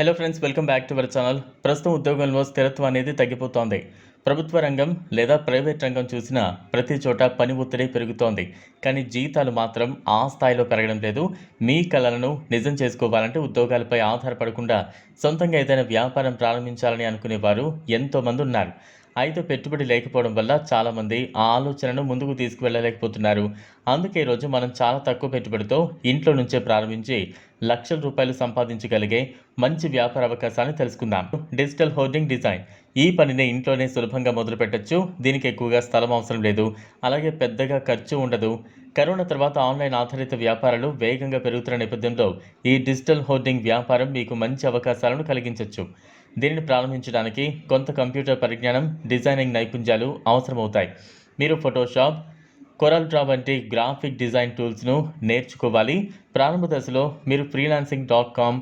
Hello friends welcome back to our channel ప్రస్తుతం ఉద్యోగంలో స్థిరత్వం అనేది తగ్గిపోతోంది. ప్రభుత్వ రంగం లేదా ప్రైవేట్ రంగం చూసినా ప్రతి చోట పని ఒత్తిడి పెరుగుతోంది. కానీ జీతాలు మాత్రం ఆ స్థాయిలో పెరగడం లేదు. మీ కళలను నిజం చేసుకోవాలంటే ఉద్యోగాలపై ఆధారపడకుండా సొంతంగా ఏదైనా వ్యాపారం ప్రారంభించాలని అనుకునేవారు ఎంతోమంది ఉన్నారు. అయితే పెట్టుబడి లేకపోవడం వల్ల చాలామంది ఆ ఆలోచనను ముందుకు తీసుకువెళ్ళలేకపోతున్నారు. అందుకే ఈరోజు మనం చాలా తక్కువ పెట్టుబడితో ఇంట్లో నుంచే ప్రారంభించి లక్షల రూపాయలు సంపాదించగలిగే మంచి వ్యాపార అవకాశాన్ని తెలుసుకుందాం. Digital hoarding design. ఈ పనిని ఇంట్లోనే సులభంగా మొదలుపెట్టచ్చు. దీనికి ఎక్కువగా స్థలం అవసరం లేదు. అలాగే పెద్దగా ఖర్చు ఉండదు. కరోనా తర్వాత ఆన్లైన్ ఆధారిత వ్యాపారాలు వేగంగా పెరుగుతున్న నేపథ్యంలో ఈ డిజిటల్ హోర్డింగ్ వ్యాపారం మీకు మంచి అవకాశాలను కలిగించవచ్చు దీనిని ప్రారంభించడానికి కొంత కంప్యూటర్ పరిజ్ఞానం డిజైనింగ్ నైపుణ్యాలు అవసరమవుతాయి. మీరు ఫోటోషాప్ కొరల్ డ్రా వంటి గ్రాఫిక్ డిజైన్ టూల్స్ను నేర్చుకోవాలి. ప్రారంభ దశలో మీరు ఫ్రీలాన్సింగ్ డాట్ కామ్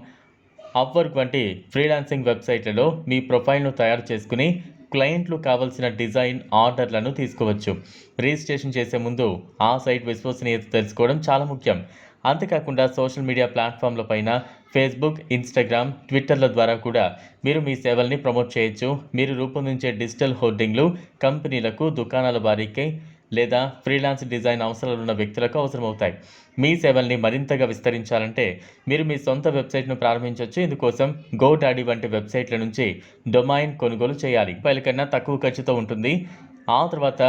అప్వర్క్ వంటి ఫ్రీలాన్సింగ్ వెబ్సైట్లలో మీ ప్రొఫైల్ను తయారు చేసుకుని క్లయింట్లు కావలసిన డిజైన్ ఆర్డర్లను తీసుకోవచ్చు. రిజిస్ట్రేషన్ చేసే ముందు ఆ సైట్ విశ్వసనీయత తెలుసుకోవడం చాలా ముఖ్యం. అంతేకాకుండా సోషల్ మీడియా ప్లాట్ఫామ్ల పైన ఫేస్బుక్ ఇన్స్టాగ్రామ్ ట్విట్టర్ల ద్వారా కూడా మీరు మీ సేవల్ని ప్రమోట్ చేయొచ్చు. మీరు రూపొందించే డిజిటల్ హోర్డింగ్లు కంపెనీలకు దుకాణాల వారికి లేదా ఫ్రీలాన్స్ డిజైన్ అవసరాలున్న వ్యక్తులకు అవసరమవుతాయి. మీ సేవల్ని మరింతగా విస్తరించాలంటే మీరు మీ సొంత వెబ్సైట్ను ప్రారంభించవచ్చు ఇందుకోసం గో డాడీ వంటి వెబ్సైట్ల నుంచి డొమైన్ కొనుగోలు చేయాలి. రూపాయల కన్నా తక్కువ ఖర్చుతో ఉంటుంది. ఆ తర్వాత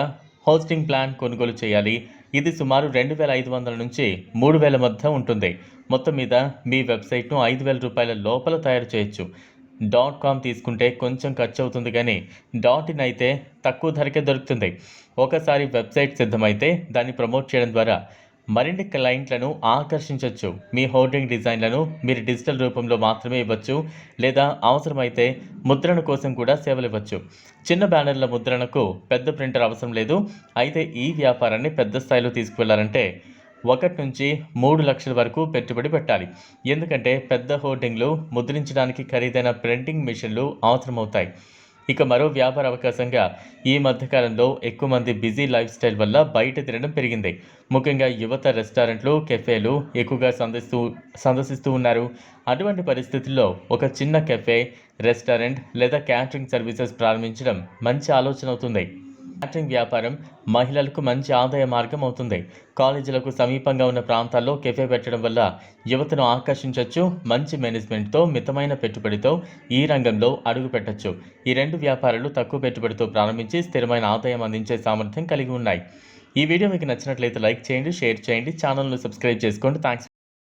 హోస్టింగ్ ప్లాన్ కొనుగోలు చేయాలి. ఇది సుమారు రెండు వేల ఐదు వందల నుంచి మూడు వేల మధ్య ఉంటుంది. మొత్తం మీద మీ వెబ్సైట్ను ఐదు వేల రూపాయల లోపల తయారు చేయొచ్చు. డాట్ కామ్ తీసుకుంటే కొంచెం ఖర్చు అవుతుంది కానీ డాట్ ఇన్ అయితే తక్కువ ధరకే దొరుకుతుంది. ఒకసారి వెబ్సైట్ సిద్ధమైతే దాన్ని ప్రమోట్ చేయడం ద్వారా మరిన్ని క్లయింట్లను ఆకర్షించవచ్చు మీ హోర్డింగ్ డిజైన్లను మీరు డిజిటల్ రూపంలో మాత్రమే ఇవ్వచ్చు లేదా అవసరమైతే ముద్రణ కోసం కూడా సేవలు ఇవ్వచ్చు. చిన్న బ్యానర్ల ముద్రణకు పెద్ద ప్రింటర్ అవసరం లేదు. అయితే ఈ వ్యాపారాన్ని పెద్ద స్థాయిలో తీసుకువెళ్ళాలంటే ఒకటి నుంచి మూడు లక్షల వరకు పెట్టుబడి పెట్టాలి. ఎందుకంటే పెద్ద హోర్డింగ్లు ముద్రించడానికి ఖరీదైన ప్రింటింగ్ మిషన్లు అవసరమవుతాయి. ఇక మరో వ్యాపార అవకాశంగా ఈ మధ్యకాలంలో ఎక్కువ మంది బిజీ లైఫ్ స్టైల్ వల్ల బయట తినడం పెరిగింది. ముఖ్యంగా యువత రెస్టారెంట్లు కెఫేలు ఎక్కువగా సందర్శిస్తూ సందర్శిస్తూ ఉన్నారు. అటువంటి పరిస్థితుల్లో ఒక చిన్న కెఫే రెస్టారెంట్ లేదా క్యాటరింగ్ సర్వీసెస్ ప్రారంభించడం మంచి ఆలోచన అవుతుంది. క్యాటరింగ్ వ్యాపారం మహిళలకు మంచి ఆదాయ మార్గం అవుతుంది. కాలేజీలకు సమీపంగా ఉన్న ప్రాంతాల్లో కెఫే పెట్టడం వల్ల యువతను ఆకర్షించవచ్చు మంచి మేనేజ్మెంట్తో మితమైన పెట్టుబడితో ఈ రంగంలో అడుగు పెట్టచ్చు. ఈ రెండు వ్యాపారాలు తక్కువ పెట్టుబడితో ప్రారంభించి స్థిరమైన ఆదాయం అందించే సామర్థ్యం కలిగి ఉన్నాయి. ఈ వీడియో మీకు నచ్చినట్లయితే లైక్ చేయండి షేర్ చేయండి ఛానల్ను సబ్స్క్రైబ్ చేసుకోండి. థ్యాంక్స్